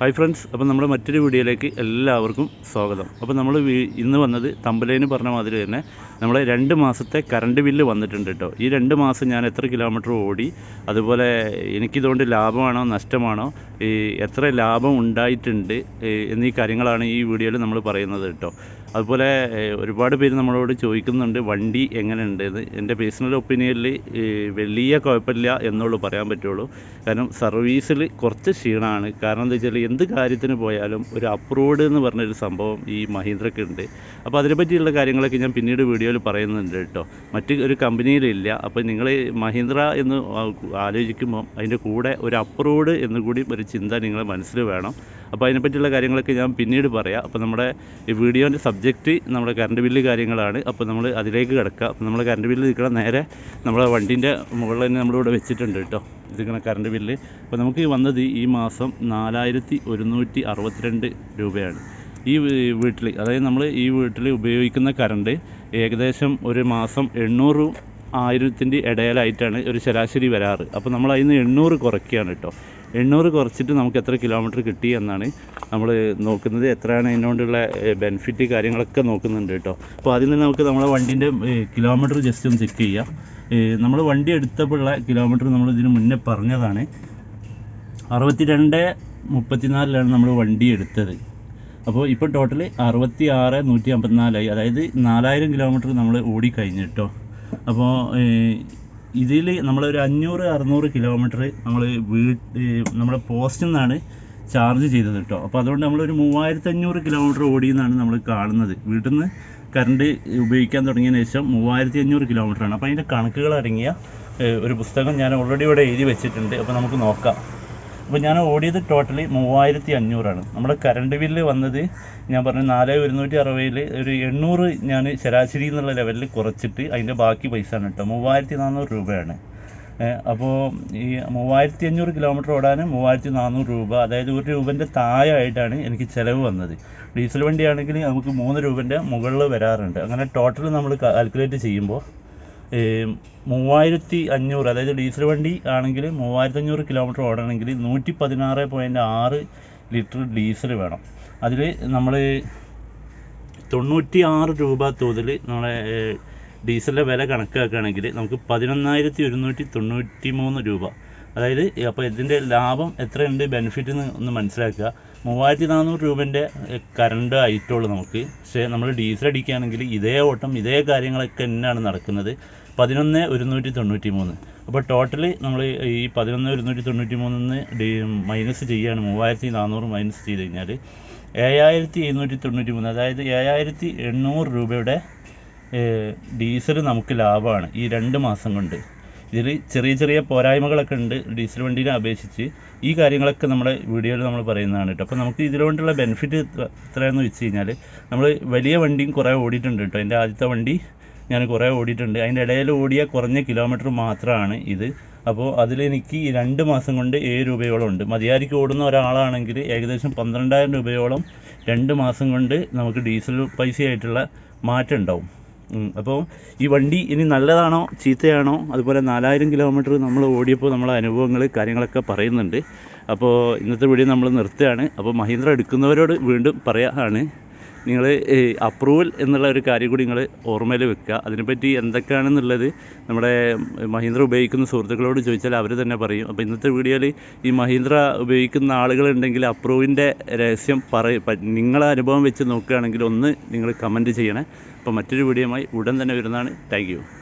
Hi friends അപ്പോൾ നമ്മുടെ മറ്റൊരു വീഡിയോയിലേക്ക് എല്ലാവർക്കും സ്വാഗതം. അപ്പോൾ നമ്മൾ ഇന്ന് വന്നത് തമ്പലേന് പറഞ്ഞ മാതിരി തന്നെ നമ്മളെ രണ്ട് മാസത്തെ കറണ്ട് ബില്ല് വന്നിട്ടുണ്ട് കേട്ടോ ഈ രണ്ട് മാസം ഞാൻ എത്ര കിലോമീറ്റർ ഓടി അതുപോലെ എനിക്കിതുകൊണ്ട് ലാഭമാണോ നഷ്ടമാണോ ഈ എത്ര ലാഭം ഉണ്ടായിട്ടുണ്ട് എന്നീ കാര്യങ്ങളാണ് ഈ വീഡിയോയിൽ നമ്മൾ പറയുന്നത് കേട്ടോ അതുപോലെ ഒരുപാട് പേര് നമ്മളോട് ചോദിക്കുന്നുണ്ട് വണ്ടി എങ്ങനെയുണ്ട് എന്ന്. എന്റെ പേഴ്സണൽ ഒപ്പീനിയനിൽ വലിയ കുഴപ്പമില്ല എന്നുള്ളൂ പറയാൻ പറ്റുള്ളൂ. കാരണം സർവീസിൽ കുറച്ച് ക്ഷീണമാണ്. കാരണം എന്താ വെച്ചാൽ എന്ത് കാര്യത്തിന് പോയാലും ഒരു അപ്രൂവ്ഡ് എന്ന് പറഞ്ഞൊരു സംഭവം ഈ മഹീന്ദ്രയ്ക്ക് ഉണ്ട്. അപ്പോൾ അതിനെ പറ്റിയുള്ള കാര്യങ്ങളൊക്കെ ഞാൻ പിന്നീട് വീഡിയോയിൽ പറയുന്നുണ്ട് കേട്ടോ. മറ്റ് ഒരു കമ്പനിയിലില്ല അപ്പോൾ നിങ്ങൾ മഹീന്ദ്ര എന്ന് ആലോചിക്കുമ്പോൾ അതിന്റെ കൂടെ ഒരു അപ്രൂവ്ഡ് എന്നുകൂടി ഒരു ചിന്ത നിങ്ങളുടെ മനസ്സിൽ വേണം. അപ്പോൾ അതിനെപ്പറ്റിയുള്ള കാര്യങ്ങളൊക്കെ ഞാൻ പിന്നീട് പറയാം. അപ്പോൾ നമ്മുടെ ഈ വീഡിയോന്റെ സബ്ജക്റ്റ് നമ്മുടെ കറണ്ട് ബില്ല് കാര്യങ്ങളാണ്. അപ്പോൾ നമ്മൾ അതിലേക്ക് കിടക്കുക അപ്പോൾ നമ്മൾ കറണ്ട് ബില്ല് നിൽക്കണം നേരെ നമ്മളെ വണ്ടീന്റെ മുകളിൽ തന്നെ നമ്മളിവിടെ വെച്ചിട്ടുണ്ട് കേട്ടോ. ഇതിങ്ങനെ കറണ്ട് ബില്ല് അപ്പോൾ നമുക്ക് വന്നത് ഈ മാസം നാലായിരത്തി ഒരുന്നൂറ്റി അറുപത്തിരണ്ട് രൂപയാണ്. ഈ വീട്ടിൽ അതായത് നമ്മൾ ഈ വീട്ടിൽ ഉപയോഗിക്കുന്ന കറണ്ട് ഏകദേശം ഒരു മാസം എണ്ണൂറും ആയിരത്തിന്റെ ഇടയിലായിട്ടാണ് ഒരു ശരാശരി വരാറ്. അപ്പോൾ നമ്മൾ അതിൽ നിന്ന് എണ്ണൂറ് കുറയ്ക്കുകയാണ് കേട്ടോ. എണ്ണൂറ് കുറച്ചിട്ട് നമുക്ക് എത്ര കിലോമീറ്റർ കിട്ടി എന്നാണ് നമ്മൾ നോക്കുന്നത്. എത്രയാണ് അതിനോണ്ടുള്ള ബെനിഫിറ്റ് കാര്യങ്ങളൊക്കെ നോക്കുന്നുണ്ട് കേട്ടോ. അപ്പോൾ അതിൽ നിന്ന് നമുക്ക് നമ്മളെ വണ്ടീന്റെ കിലോമീറ്റർ ജസ്റ്റ് ഒന്ന് ചെക്ക് ചെയ്യാം. നമ്മൾ വണ്ടി എടുത്തപ്പോഴുള്ള കിലോമീറ്റർ നമ്മൾ ഇതിന് മുന്നേ പറഞ്ഞതാണ്. അറുപത്തി രണ്ട് മുപ്പത്തിനാലിലാണ് നമ്മൾ വണ്ടി എടുത്തത്. അപ്പോൾ ഇപ്പോൾ ടോട്ടൽ അറുപത്തി ആറ് നൂറ്റി അമ്പത്തിനാലായി അതായത് നാലായിരം കിലോമീറ്റർ നമ്മൾ ഓടിക്കഴിഞ്ഞു കേട്ടോ. അപ്പോൾ ഇതിൽ നമ്മളൊരു അഞ്ഞൂറ് അറുന്നൂറ് കിലോമീറ്റർ നമ്മൾ വീട്ട് നമ്മുടെ പോസ്റ്റിൽ നിന്നാണ് ചാർജ് ചെയ്തത് കേട്ടോ. അപ്പോൾ അതുകൊണ്ട് നമ്മളൊരു മൂവായിരത്തി അഞ്ഞൂറ് കിലോമീറ്റർ ഓടിയെന്നാണ് നമ്മൾ കാണുന്നത്. വീട്ടിൽ നിന്ന് കറണ്ട് ഉപയോഗിക്കാൻ തുടങ്ങിയതിന് ശേഷം മൂവായിരത്തി അഞ്ഞൂറ് കിലോമീറ്ററാണ്. അപ്പോൾ അതിന്റെ കണക്കുകൾ അടങ്ങിയ ഒരു പുസ്തകം ഞാൻ ഓൾറെഡി ഇവിടെ എഴുതി വെച്ചിട്ടുണ്ട്. അപ്പോൾ നമുക്ക് നോക്കാം. അപ്പോൾ ഞാൻ ഓടിയത് ടോട്ടലി മൂവായിരത്തി അഞ്ഞൂറാണ് നമ്മുടെ കറണ്ട് ബില്ല് വന്നത് ഞാൻ പറഞ്ഞു നാല് ഒരുന്നൂറ്റി അറുപതിൽ ഒരു എണ്ണൂറ് ഞാൻ ശരാശരി എന്നുള്ള ലെവലിൽ കുറച്ചിട്ട് അതിന്റെ ബാക്കി പൈസ ആണ് കേട്ടോ. മൂവായിരത്തി നാനൂറ് രൂപയാണ് അപ്പോൾ ഈ മൂവായിരത്തി അഞ്ഞൂറ് കിലോമീറ്റർ ഓടാൻ മൂവായിരത്തി നാനൂറ് രൂപ അതായത് ഒരു രൂപന്റെ താഴെയായിട്ടാണ് എനിക്ക് ചിലവ് വന്നത്. ഡീസൽ വണ്ടിയാണെങ്കിൽ നമുക്ക് മൂന്ന് രൂപന്റെ മുകളിൽ വരാറുണ്ട്. അങ്ങനെ ടോട്ടൽ നമ്മൾ കാൽക്കുലേറ്റ് ചെയ്യുമ്പോൾ മൂവായിരത്തി അഞ്ഞൂറ് അതായത് ഡീസൽ വണ്ടി ആണെങ്കിൽ മൂവായിരത്തി അഞ്ഞൂറ് കിലോമീറ്റർ ഓടണമെങ്കിൽ നൂറ്റി പതിനാറ് പോയിന്റ് ആറ് ലിറ്റർ ഡീസൽ വേണം. അതിൽ നമ്മൾ തൊണ്ണൂറ്റി ആറ് രൂപ തോതിൽ നമ്മളെ ഡീസലിന്റെ വില കണക്കാക്കുകയാണെങ്കിൽ നമുക്ക് പതിനൊന്നായിരത്തി ഒരുന്നൂറ്റി തൊണ്ണൂറ്റി മൂന്ന് രൂപ. അതായത് അപ്പോൾ ഇതിന്റെ ലാഭം എത്രയുണ്ട് ബെനിഫിറ്റ് എന്ന് ഒന്ന് മനസ്സിലാക്കുക. മൂവായിരത്തി നാനൂറ് രൂപന്റെ കറണ്ട് ആയിട്ടുള്ളൂ നമുക്ക്. പക്ഷേ നമ്മൾ ഡീസൽ അടിക്കുകയാണെങ്കിൽ ഇതേ ഓട്ടം ഇതേ കാര്യങ്ങളൊക്കെ തന്നെയാണ് നടക്കുന്നത്. പതിനൊന്ന് ഒരുന്നൂറ്റി തൊണ്ണൂറ്റി മൂന്ന് അപ്പോൾ ടോട്ടൽ നമ്മൾ ഈ പതിനൊന്ന് ഒരുന്നൂറ്റി തൊണ്ണൂറ്റി മൂന്നിന്ന് ഡി മൈനസ് ചെയ്യുകയാണ്. മൂവായിരത്തി നാനൂറ് മൈനസ് ചെയ്ത് കഴിഞ്ഞാൽ ഏഴായിരത്തി എഴുന്നൂറ്റി തൊണ്ണൂറ്റി മൂന്ന് അതായത് ഏഴായിരത്തി എണ്ണൂറ് രൂപയുടെ ഡീസൽ നമുക്ക് ലാഭമാണ് ഈ രണ്ട് മാസം കൊണ്ട്. ഇതിൽ ചെറിയ ചെറിയ പോരായ്മകളൊക്കെ ഉണ്ട്. ഡീസൽ വണ്ടീനെ അപേക്ഷിച്ച് ഈ കാര്യങ്ങളൊക്കെ നമ്മുടെ വീഡിയോയിൽ നമ്മൾ പറയുന്നതാണ് കേട്ടോ. അപ്പോൾ നമുക്ക് ഇതിലുകൊണ്ടുള്ള ബെനിഫിറ്റ് എത്രയാണെന്ന് വെച്ച് കഴിഞ്ഞാൽ നമ്മൾ വലിയ വണ്ടിയും കുറേ ഓടിയിട്ടുണ്ട് കേട്ടോ. എന്റെ ആദ്യത്തെ വണ്ടി ഞാൻ കുറേ ഓടിയിട്ടുണ്ട്. അതിന്റെ ഇടയിൽ ഓടിയ കുറഞ്ഞ കിലോമീറ്റർ മാത്രമാണ് ഇത്. അപ്പോൾ അതിലെനിക്ക് രണ്ട് മാസം കൊണ്ട് ഏഴ് രൂപയോളം ഉണ്ട്. മതിയാരിക്ക് ഓടുന്ന ഒരാളാണെങ്കിൽ ഏകദേശം പന്ത്രണ്ടായിരം രൂപയോളം രണ്ട് മാസം കൊണ്ട് നമുക്ക് ഡീസൽ പൈസയായിട്ടുള്ള മാറ്റം ഉണ്ടാവും. അപ്പോൾ ഈ വണ്ടി ഇനി നല്ലതാണോ ചീത്തയാണോ അതുപോലെ നാലായിരം കിലോമീറ്റർ നമ്മൾ ഓടിയപ്പോൾ നമ്മളെ അനുഭവങ്ങൾ കാര്യങ്ങളൊക്കെ പറയുന്നുണ്ട്. അപ്പോൾ ഇന്നത്തെ വീഡിയോ നമ്മൾ നിർത്തുകയാണ്. അപ്പോൾ മഹീന്ദ്ര എടുക്കുന്നവരോട് വീണ്ടും പറയാനാണ് നിങ്ങൾ അപ്രൂവൽ എന്നുള്ള ഒരു കാര്യം കൂടി നിങ്ങൾ ഓർമ്മയിൽ വെക്കുക. അതിനെപ്പറ്റി എന്തൊക്കെയാണെന്നുള്ളത് നമ്മുടെ മഹീന്ദ്ര ഉപയോഗിക്കുന്ന സുഹൃത്തുക്കളോട് ചോദിച്ചാൽ അവർ തന്നെ പറയും. അപ്പോൾ ഇന്നത്തെ വീഡിയോയിൽ ഈ മഹീന്ദ്ര ഉപയോഗിക്കുന്ന ആളുകളുണ്ടെങ്കിൽ അപ്രൂവിന്റെ രഹസ്യം പറ പ- നിങ്ങളെ അനുഭവം വെച്ച് നോക്കുകയാണെങ്കിൽ ഒന്ന് നിങ്ങൾ കമന്റ് ചെയ്യണേ. അപ്പോൾ മറ്റൊരു വീഡിയോയുമായി ഉടൻ തന്നെ വരുന്നതാണ്. താങ്ക്